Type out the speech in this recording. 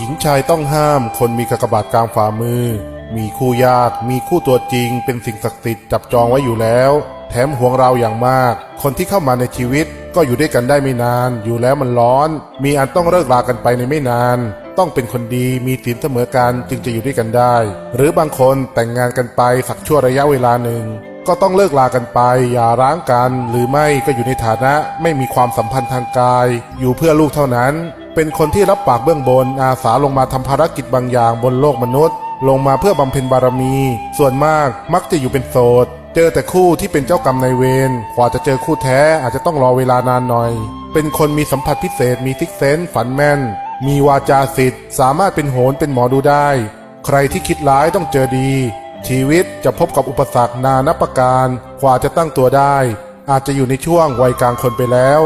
หญิงชายต้องห้าม คนมีกากบาทกลางฝ่ามือ มีคู่ยาก มีคู่ตัวจริง เป็นสิ่งศักดิ์สิทธิ์จับจองไว้อยู่แล้ว แถมห่วงเราอย่างมาก คนที่เข้ามาในชีวิตก็อยู่ด้วยกันได้ไม่นาน อยู่แล้วมันร้อน มีอันต้องเลิกลากันไปในไม่นาน ต้องเป็นคนดี มีศีลเสมอกันจึงจะอยู่ด้วยกันได้ หรือบางคนแต่งงานกันไปสักชั่วระยะเวลาหนึ่ง ก็ต้องเลิกลากันไป อย่าร้างกัน หรือไม่ก็อยู่ในฐานะไม่มีความสัมพันธ์ทางกาย อยู่เพื่อลูกเท่านั้น เป็นคนที่รับปากเบื้องบน อาสาลงมาทำภารกิจบางอย่างบนโลกมนุษย์ ลงมาเพื่อบำเพ็ญบารมี ส่วนมากมักจะอยู่เป็นโสด เจอแต่คู่ที่เป็นเจ้ากรรมนายเวรกว่าจะเจอคู่แท้อาจจะต้องรอเวลานานหน่อย เป็นคนมีสัมผัสพิเศษมีซิกเซนฝันแม่น มีวาจาสิทธิ์สามารถเป็นโหนเป็นหมอดูได้ ใครที่คิดร้ายต้องเจอดี ชีวิตจะพบกับอุปสรรคนานับประการกว่าจะตั้งตัวได้ อาจจะอยู่ในช่วงวัยกลางคนไปแล้ว